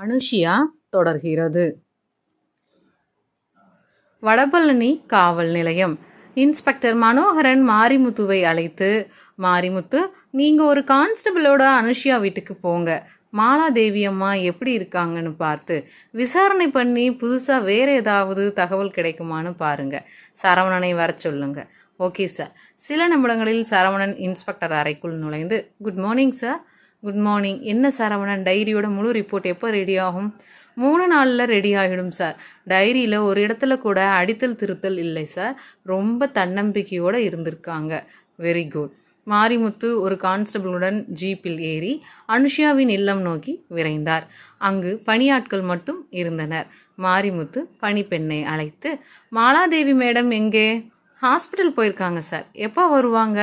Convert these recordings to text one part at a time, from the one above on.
அனுஷியா தொடர்கிறது. வடபழனி காவல் நிலையம். இன்ஸ்பெக்டர் மனோகரன் மாரிமுத்துவை அழைத்து மாரிமுத்து நீங்க ஒரு கான்ஸ்டபிளோட அனுஷியா வீட்டுக்கு போங்க. மாலாதேவி அம்மா எப்படி இருக்காங்கன்னு பார்த்து விசாரணை பண்ணி புதுசாக வேற ஏதாவது தகவல் கிடைக்குமான்னு பாருங்க. சரவணனை வர சொல்லுங்க. Okay sir. சில நிமிடங்களில் சரவணன் இன்ஸ்பெக்டர் அறைக்குள் நுழைந்து good morning sir. Good morning. என்ன சரவணன் டைரியோட முழு ரிப்போர்ட் எப்போ ரெடி ஆகும்? மூணு நாளில் ரெடி ஆகிடும் சார். டைரியில் ஒரு இடத்துல கூட அடித்தல் திருத்தல் இல்லை சார். ரொம்ப தன்னம்பிக்கையோடு இருந்திருக்காங்க. வெரி குட் மாரிமுத்து ஒரு கான்ஸ்டபிளுடன் ஜீப்பில் ஏறி அனுஷியாவின் இல்லம் நோக்கி விரைந்தார். அங்கு பணியாட்கள் மட்டும் இருந்தனர். மாரிமுத்து பணிப்பெண்ணை அழைத்து மாலாதேவி மேடம் எங்கே? ஹாஸ்பிட்டல் போயிருக்காங்க சார். எப்போ வருவாங்க?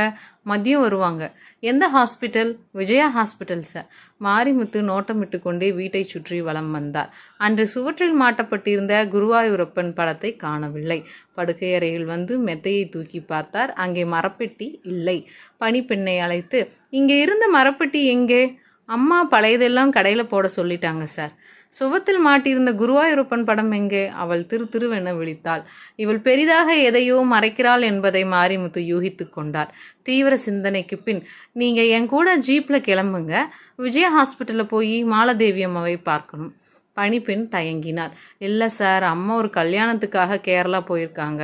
மதியம் வருவாங்க. எந்த hospital? Vijaya hospital sir. Marimuthu நோட்டமிட்டு கொண்டே வீட்டை சுற்றி வலம் வந்தார். அன்று சுவற்றில் மாட்டப்பட்டிருந்த குருவாயூரப்பன் படத்தை காணவில்லை. படுக்கையறையில் வந்து மெத்தையை தூக்கி பார்த்தார். அங்கே மரப்பெட்டி இல்லை. பணிப்பெண்ணை அழைத்து இங்கே இருந்த மரப்பெட்டி எங்கே? அம்மா பழையதெல்லாம் கடையில் போட சொல்லிட்டாங்க சார். சுவத்தில் மாட்டியிருந்த குருவாயூரப்பன் படம் எங்கே? அவள் திரு திருவென விழித்தாள். இவள் பெரிதாக எதையோ மறைக்கிறாள் என்பதை மாரிமுத்து யூகித்து கொண்டார். தீவிர சிந்தனைக்கு பின் நீங்க என் கூட ஜீப்ல கிளம்புங்க. விஜய ஹாஸ்பிட்டலில் போய் மாலதேவி அம்மாவை பார்க்கணும். பணிப்பெண் தயங்கினார் இல்லை சார் அம்மா ஒரு கல்யாணத்துக்காக கேரளா போயிருக்காங்க.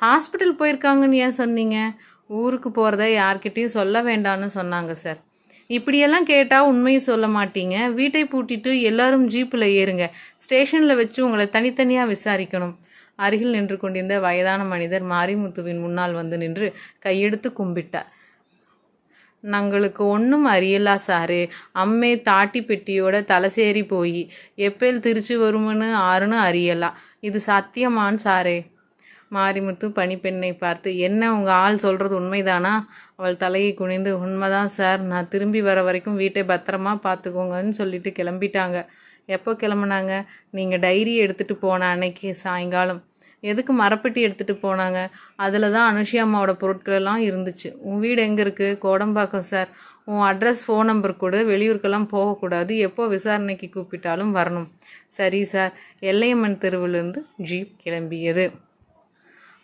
ஹாஸ்பிட்டல் போயிருக்காங்கன்னு ஏன் சொன்னீங்க? ஊருக்கு போகிறத யார்கிட்டயும் சொல்ல வேண்டாம்னு சொன்னாங்க சார். இப்படியெல்லாம் கேட்டால் உண்மையை சொல்ல மாட்டீங்க. வீட்டை பூட்டிட்டு எல்லாரும் ஜீப்பில் ஏறுங்க. ஸ்டேஷனில் வச்சு உங்களை தனித்தனியாக விசாரிக்கணும். அருகில் நின்று கொண்டிருந்த வயதான மனிதர் மாரிமுத்துவின் முன்னால் வந்து நின்று கையெடுத்து கும்பிட்டார். நங்களுக்கு ஒன்றும் அறியலா சாரு. அம்மே தாட்டி பெட்டியோட தலைசேரி போய். எப்பேல் திருச்சி வருமுன்னு ஆறுன்னு அறியலா. இது சத்தியமான் சாரே. மாரிமுத்து பணிப்பெண்ணை பார்த்து என்ன உங்கள் ஆள் சொல்கிறது உண்மைதானா? அவள் தலையை குனிந்து உண்மைதான் சார் நான் திரும்பி வர வரைக்கும் வீட்டை பத்திரமா பார்த்துக்கோங்கன்னு சொல்லிட்டு கிளம்பிட்டாங்க. எப்போ கிளம்புனாங்க? நீங்கள் டைரி எடுத்துகிட்டு போன அன்னைக்கு சாயங்காலம். எதுக்கு மரப்பெட்டி எடுத்துகிட்டு போனாங்க? அதில் தான் அனுஷி அம்மாவோட பொருட்கள் எல்லாம் இருந்துச்சு. உன் வீடு எங்கே இருக்குது கோடம்பாக்கம் சார். உன் அட்ரஸ் ஃபோன் நம்பர் கொடு. வெளியூருக்கெல்லாம் போகக்கூடாது. எப்போ விசாரணைக்கு கூப்பிட்டாலும் வரணும். சரி சார். எல்லையம்மன் தெருவிலிருந்து ஜீப் கிளம்பியது.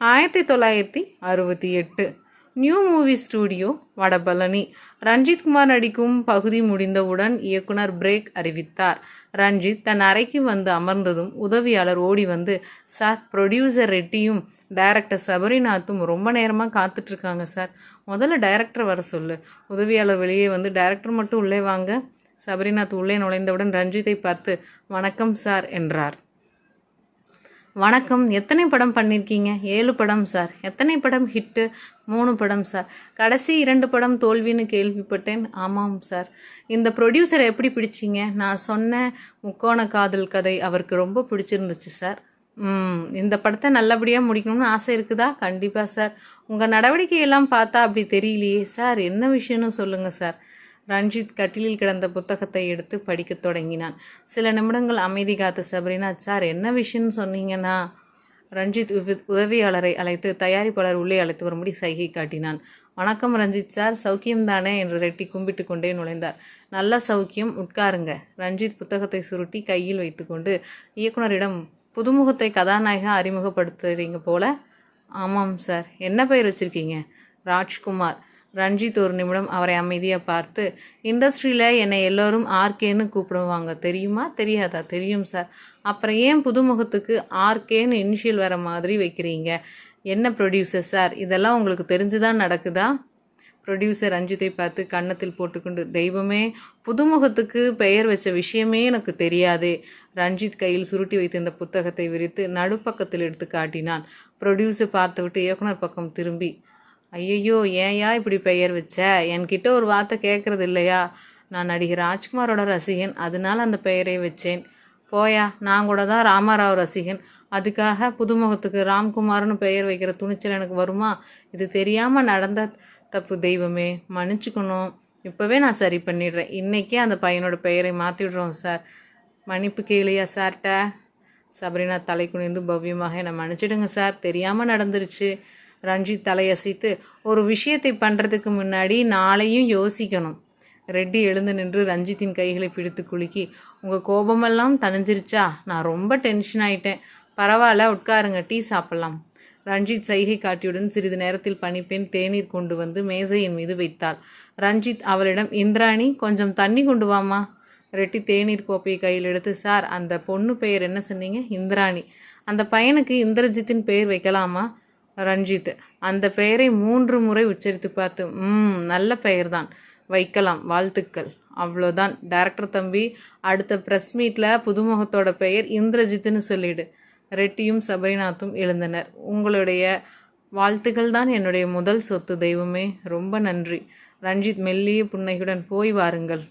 ஆயிரத்தி தொள்ளாயிரத்தி அறுபத்தி எட்டு. New movie studio Vadapalani. Ranjith Kumar நடிக்கும் பகுதி முடிந்தவுடன் இயக்குனர் பிரேக் அறிவித்தார். ரஞ்சித் தன் அறைக்கு வந்து அமர்ந்ததும் உதவியாளர் ஓடி வந்து சார் ப்ரொடியூசர் ரெட்டியும் டைரக்டர் சபரிநாத்தும் ரொம்ப நேரமாக காத்துட்ருக்காங்க சார். முதல்ல டைரக்டர் வர சொல்லு. உதவியாளர் வெளியே வந்து டைரக்டர் மட்டும் உள்ளே வாங்க. சபரிநாத் உள்ளே நுழைந்தவுடன் ரஞ்சித்தை பார்த்து வணக்கம் சார் என்றார். வணக்கம். எத்தனை படம் பண்ணியிருக்கீங்க ஏழு படம் சார் எத்தனை படம்? ஹிட்டு மூணு படம் சார் கடைசி இரண்டு படம் தோல்வின்னு கேள்விப்பட்டேன். ஆமாம் சார் இந்த ப்ரொடியூசரை எப்படி பிடிச்சிங்க? நான் சொன்ன முக்கோண காதல் கதை அவருக்கு ரொம்ப பிடிச்சிருந்துச்சு சார் ம் இந்த படத்தை நல்லபடியாக முடிக்கணும்னு ஆசை இருக்குதா? கண்டிப்பாக சார் உங்கள் நடவடிக்கையெல்லாம் பார்த்தா அப்படி தெரியலையே சார் என்ன விஷயம்னு சொல்லுங்கள் சார் ரஞ்சித் கட்டிலில் கிடந்த புத்தகத்தை எடுத்து படிக்கத் தொடங்கினான். சில நிமிடங்கள் அமைதி காத்த சபரினா சார் என்ன விஷயம்னு சொன்னீங்கன்னா? ரஞ்சித் உதவியாளரை அழைத்து தயாரிப்பாளர் உள்ளே அழைத்து வரும்படி சைகை காட்டினான். வணக்கம் ரஞ்சித் சார் சௌக்கியம் தானே? என்று ரெட்டி கும்பிட்டு கொண்டே நுழைந்தார். நல்ல சௌக்கியம் உட்காருங்க. ரஞ்சித் புத்தகத்தை சுருட்டி கையில் வைத்துக்கொண்டு இயக்குனரிடம் புதுமுகத்தை கதாநாயகா அறிமுகப்படுத்துறீங்க போல. ஆமாம் சார். என்ன பெயர் வச்சுருக்கீங்க? ராஜ்குமார். ரஞ்சித் ஒரு நிமிடம் அவரை அமைதியாக பார்த்து இண்டஸ்ட்ரியில் என்னை எல்லோரும் ஆர்கேன்னு கூப்பிடுவாங்க. தெரியுமா? தெரியாதா? தெரியும் சார். அப்புறம் ஏன் புதுமுகத்துக்கு ஆர்கேன்னு இனிஷியல் வர மாதிரி வைக்கிறீங்க? என்ன ப்ரொடியூசர் சார்? இதெல்லாம் உங்களுக்கு தெரிஞ்சுதான் நடக்குதா? ப்ரொடியூசர் ரஞ்சித்தை பார்த்து கன்னத்தில் போட்டுக்கொண்டு தெய்வமே புதுமுகத்துக்கு பெயர் வச்ச விஷயமே எனக்கு தெரியாதே. ரஞ்சித் கையில் சுருட்டி வைத்திருந்த புத்தகத்தை விரித்து நடுப்பக்கத்தில் எடுத்து காட்டினான். ப்ரொடியூசர் பார்த்துவிட்டு இயக்குனர் பக்கம் திரும்பி ஐயையோ ஏன்யா இப்படி பெயர் வச்ச? என்கிட்ட ஒரு வார்த்தை கேட்கறது இல்லையா? நான் நடிகர் ராஜ்குமாரோட ரசிகன். அதனால அந்த பெயரை வச்சேன். போயா நான் கூட தான் ராமாராவ் ரசிகன். அதுக்காக புதுமுகத்துக்கு ராம்குமார்னு பெயர் வைக்கிற துணிச்சல் எனக்கு வருமா? இது தெரியாமல் நடந்த தப்பு தெய்வமே. மன்னிச்சுக்கணும். இப்போவே நான் சரி பண்ணிடுறேன். இன்றைக்கே அந்த பையனோட பெயரை மாற்றிடுறோம் சார். மன்னிப்பு கேளியா சார்கிட்ட சபரினா தலை குனிந்து பவ்யமாக என்னை மன்னிச்சிடுங்க சார். தெரியாமல் நடந்துருச்சு. ரஞ்சித் தலையசைத்து ஒரு விஷயத்தை பண்ணுறதுக்கு முன்னாடி நாளையும் யோசிக்கணும். ரெட்டி எழுந்து நின்று ரஞ்சித்தின் கைகளை பிடித்து குலுக்கி உங்கள் கோபமெல்லாம் தணிஞ்சிருச்சா? நான் ரொம்ப டென்ஷன் ஆயிட்டேன். பரவாயில்ல உட்காருங்க டீ சாப்பிட்லாம். ரஞ்சித் சைகை காட்டியுடன் சிறிது நேரத்தில் பணிப்பெண் தேநீர் கொண்டு வந்து மேசையின் மீது வைத்தாள். ரஞ்சித் அவளிடம் இந்திராணி கொஞ்சம் தண்ணி கொண்டு வாமா ரெட்டி தேநீர் கோப்பையை கையில் எடுத்து சார் அந்த பொண்ணு பெயர் என்ன சொன்னீங்க? இந்திராணி. அந்த பையனுக்கு இந்திரஜித்தின் பெயர் வைக்கலாமா? ரஞ்சித். அந்த பெயரை மூன்று முறை உச்சரித்து பார்த்து ம் நல்ல பெயர் தான் வைக்கலாம் வாழ்த்துக்கள். அவ்வளோதான். டேரக்டர் தம்பி அடுத்த ப்ரெஸ் மீட்டில் புதுமுகத்தோட பெயர் இந்திரஜித்துன்னு சொல்லிடு. ரெட்டியும் சபரிநாத்தும் எழுந்தனர். உங்களுடைய வாழ்த்துக்கள் தான் என்னுடைய முதல் சொத்து தெய்வமே. ரொம்ப நன்றி. ரஞ்சித் மெல்லிய புன்னகையுடன் போய் வாருங்கள்.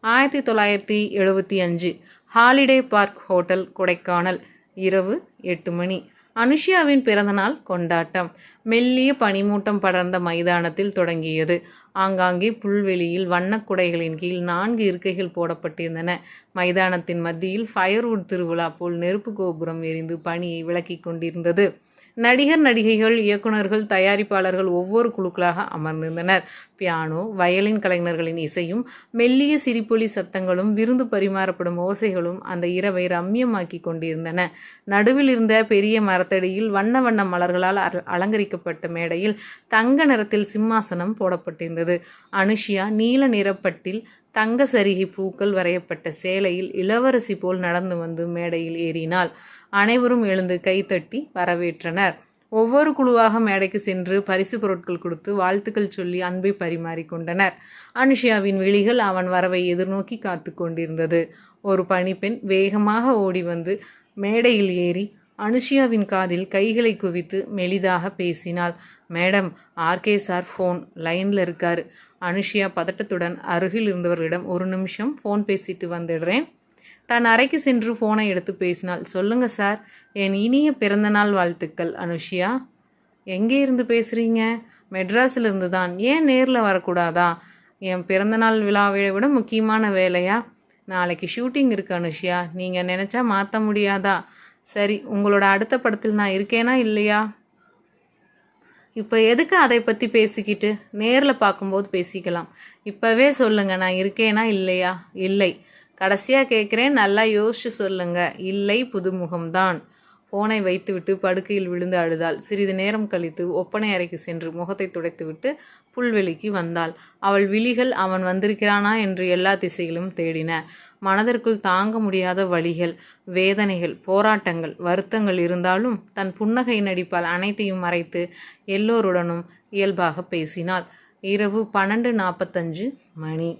ஆயிரத்தி தொள்ளாயிரத்தி எழுபத்தி அஞ்சு ஹாலிடே பார்க் ஹோட்டல் கொடைக்கானல் இரவு எட்டு மணி. அனுஷியாவின் பிறந்தநாள் கொண்டாட்டம். மெல்லிய பனிமூட்டம் படர்ந்த மைதானத்தில் தொடங்கியது. ஆங்காங்கே புல்வெளியில் வண்ணக் குடைகளின் கீழ் நான்கு இருக்கைகள் போடப்பட்டிருந்தன. மைதானத்தின் மத்தியில் ஃபயர்வுட் திருவிழா போல் நெருப்பு கோபுரம் எரிந்து பனியை விளக்கிக் கொண்டிருந்தது. நடிகர் நடிகைகள் இயக்குனர்கள் தயாரிப்பாளர்கள் ஒவ்வொரு குழுக்களாக அமர்ந்திருந்தனர். பியானோ வயலின் கலைஞர்களின் இசையும் மெல்லிய சிரிப்பொலி சத்தங்களும் விருந்து பரிமாறப்படும் ஓசைகளும் அந்த இரவை ரம்யமாக்கி கொண்டிருந்தன. நடுவில் இருந்த பெரிய மரத்தடியில் வண்ண வண்ண மலர்களால் அல- அலங்கரிக்கப்பட்ட மேடையில் தங்க நிறத்தில் சிம்மாசனம் போடப்பட்டிருந்தது. அனுஷியா நீல நிறப்பட்டில் தங்க சரிகை பூக்கள் வரையப்பட்ட சேலையில் இளவரசி போல் நடந்து வந்து மேடையில் ஏறினாள். அனைவரும் எழுந்து கைத்தட்டி வரவேற்றனர். ஒவ்வொரு குழுவாக மேடைக்கு சென்று பரிசு பொருட்கள் கொடுத்து வாழ்த்துக்கள் சொல்லி அன்பை பரிமாறிக்கொண்டனர் அனுஷியாவின் விழிகள் அவன் வரவை எதிர்நோக்கி காத்து கொண்டிருந்தது. ஒரு பணிப்பெண் வேகமாக ஓடி வந்து மேடையில் ஏறி அனுஷியாவின் காதில் கைகளை குவித்து மெலிதாக பேசினாள். மேடம் ஆர்கே சார் ஃபோன் லைனில் இருக்கார். அனுஷியா பதட்டத்துடன் அருகில் இருந்தவர்களிடம் ஒரு நிமிஷம் ஃபோன் பேசிட்டு வந்துடுறேன். தன் அறைக்கு சென்று ஃபோனை எடுத்து பேசினாள். சொல்லுங்க சார் என் இனிய பிறந்தநாள் வாழ்த்துக்கள் அனுஷியா. எங்கே இருந்து பேசுகிறீங்க மெட்ராஸில் இருந்து தான் ஏன் நேரில் வரக்கூடாதா? என் பிறந்தநாள் விழாவை விட முக்கியமான வேலையா? நாளைக்கு ஷூட்டிங் இருக்கு அனுஷியா. நீங்கள் நினச்சா மாற்ற முடியாதா? சரி உங்களோட அடுத்த படத்தில் நான் இருக்கேனா இல்லையா? இப்போ எதுக்கு அதை பற்றி பேசிக்கிட்டு? நேரில் பார்க்கும்போது பேசிக்கலாம். இப்போவே சொல்லுங்கள் நான் இருக்கேனா இல்லையா? இல்லை. கடைசியாக கேட்குறேன் நல்லா யோசிச்சு சொல்லுங்க. இல்லை புதுமுகம்தான். ஃபோனை வைத்துவிட்டு படுக்கையில் விழுந்து அழுதாள். சிறிது நேரம் கழித்து ஒப்பனை அறைக்கு சென்று முகத்தை துடைத்துவிட்டு புல்வெளிக்கு வந்தாள். அவள் விழிகள் அவன் வந்திருக்கிறானா என்று எல்லா திசைகளும் தேடின. மனதிற்குள் தாங்க முடியாத வழிகள் வேதனைகள் போராட்டங்கள் வருத்தங்கள் இருந்தாலும் தன் புன்னகை நடிப்பால் அனைத்தையும் மறைத்து எல்லோருடனும் இயல்பாக பேசினாள். இரவு பன்னெண்டு நாற்பத்தஞ்சு மணி.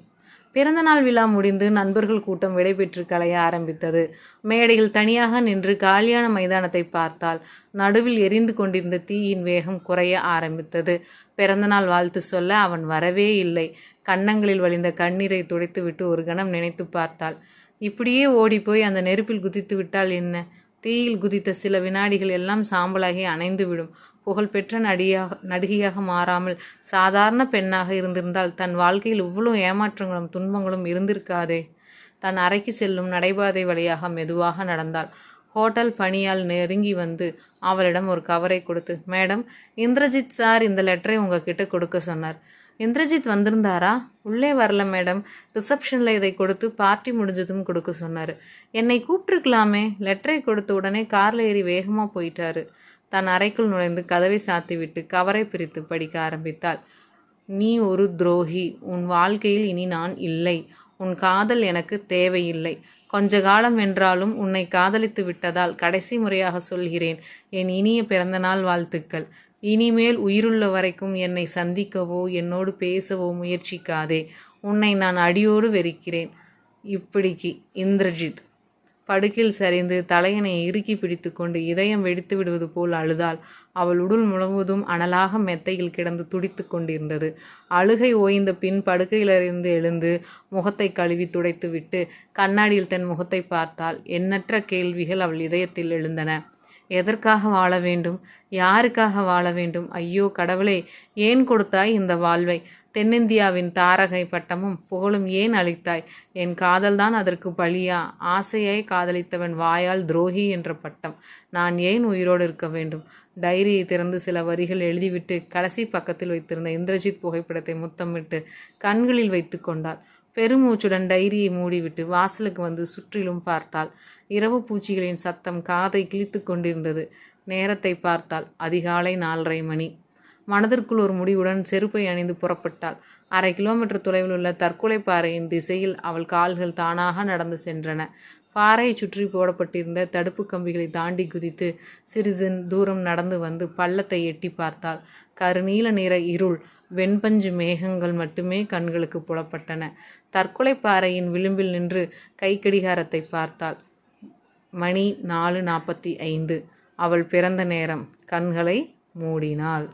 பிறந்தநாள் விழா முடிந்து நண்பர்கள் கூட்டம் விடைபெற்று கலைய ஆரம்பித்தது. மேடையில் தனியாக நின்று காலியான மைதானத்தை பார்த்தால் நடுவில் எரிந்து கொண்டிருந்த தீயின் வேகம் குறைய ஆரம்பித்தது. பிறந்தநாள் வாழ்த்து சொல்ல அவன் வரவே இல்லை. கன்னங்களில் வழிந்த கண்ணீரை துடைத்துவிட்டு ஒரு கணம் நினைத்து பார்த்தாள். இப்படியே ஓடிப்போய் அந்த நெருப்பில் குதித்து விட்டால் என்ன? தீயில் குதித்த சில வினாடிகள் எல்லாம் சாம்பலாகி அணைந்துவிடும். புகழ்பெற்ற நடிகாக நடிகையாக மாறாமல் சாதாரண பெண்ணாக இருந்திருந்தால் தன் வாழ்க்கையில் இவ்வளோ ஏமாற்றங்களும் துன்பங்களும் இருந்திருக்காதே. தன் அறைக்கு செல்லும் நடைபாதை வழியாக மெதுவாக நடந்தாள். ஹோட்டல் பணியால் நெருங்கி வந்து அவளிடம் ஒரு கவரை கொடுத்து மேடம் இந்திரஜித் சார் இந்த லெட்டரை உங்ககிட்ட கொடுக்க சொன்னார். இந்திரஜித் வந்திருந்தாரா? உள்ளே வரல மேடம். ரிசப்ஷனில் இதை கொடுத்து பார்ட்டி முடிஞ்சதும் கொடுக்க சொன்னார். என்னை கூப்பிட்டுருக்கலாமே. லெட்டரை கொடுத்த உடனே காரில் ஏறி வேகமாக போயிட்டாரு. தன் அறைக்குள் நுழைந்து கதவை சாத்திவிட்டு கவரை பிரித்து படிக்க ஆரம்பித்தாள். நீ ஒரு துரோகி. உன் வாழ்க்கையில் இனி நான் இல்லை. உன் காதல் எனக்கு தேவையில்லை. கொஞ்ச காலம் என்றாலும் உன்னை காதலித்து விட்டதால் கடைசி முறையாக சொல்கிறேன். என் இனிய பிறந்தநாள் வாழ்த்துக்கள். இனிமேல் உயிருள்ள வரைக்கும் என்னை சந்திக்கவோ என்னோடு பேசவோ முயற்சிக்காதே. உன்னை நான் அடியோடு வெறுக்கிறேன். இப்படிக்கு இந்திரஜித். படுக்கில் சரிந்து தலையணை இறுக்கி பிடித்துக்கொண்டு இதயம் வெடித்து விடுவது போல் அழுதாள். அவள் உடல் முழுவதும் அனலாக மெத்தையில் கிடந்து துடித்து கொண்டிருந்தது. அழுகை ஓய்ந்த பின் படுக்கையிலிருந்து எழுந்து முகத்தை கழுவி துடைத்துவிட்டு கண்ணாடியில் தன் முகத்தை பார்த்தாள். எண்ணற்ற கேள்விகள் அவள் இதயத்தில் எழுந்தன. எதற்காக வாழ வேண்டும்? யாருக்காக வாழ வேண்டும்? ஐயோ கடவுளே ஏன் கொடுத்தாய் இந்த வாழ்வை? தென்னிந்தியாவின் தாரகை பட்டமும் புகழும் ஏன் அளித்தாய்? என் காதல்தான் அதற்கு பழியா? ஆசையை காதலித்தவன் வாயால் துரோகி என்ற பட்டம். நான் ஏன் உயிரோடு இருக்க வேண்டும்? டைரியை திறந்து சில வரிகள் எழுதிவிட்டு கடைசி பக்கத்தில் வைத்திருந்த இந்திரஜித் புகைப்படத்தை முத்தமிட்டு கண்களில் வைத்து கொண்டாள். பெருமூச்சுடன் டைரியை மூடிவிட்டு வாசலுக்கு வந்து சுற்றிலும் பார்த்தாள். இரவு பூச்சிகளின் சத்தம் காதை கிழித்து கொண்டிருந்தது. நேரத்தை பார்த்தாள். அதிகாலை நாலரை மணி. மனதிற்குள் ஒரு முடிவுடன் செருப்பை அணிந்து புறப்பட்டாள். அரை கிலோமீட்டர் தொலைவில் உள்ள தற்கொலை பாறையின் திசையில் அவள் கால்கள் தானாக நடந்து சென்றன. பாறையை சுற்றி போடப்பட்டிருந்த தடுப்பு கம்பிகளை தாண்டி குதித்து சிறிது தூரம் நடந்து வந்து பள்ளத்தை எட்டி பார்த்தாள். கருநீல நிற இருள் வெண்பஞ்சு மேகங்கள் மட்டுமே கண்களுக்கு புலப்பட்டன. தற்கொலை பாறையின் விளிம்பில் நின்று கைக்கடிகாரத்தை பார்த்தாள். மணி நாலு நாற்பத்தி ஐந்து. அவள் பிறந்த நேரம். கண்களை மூடினாள்.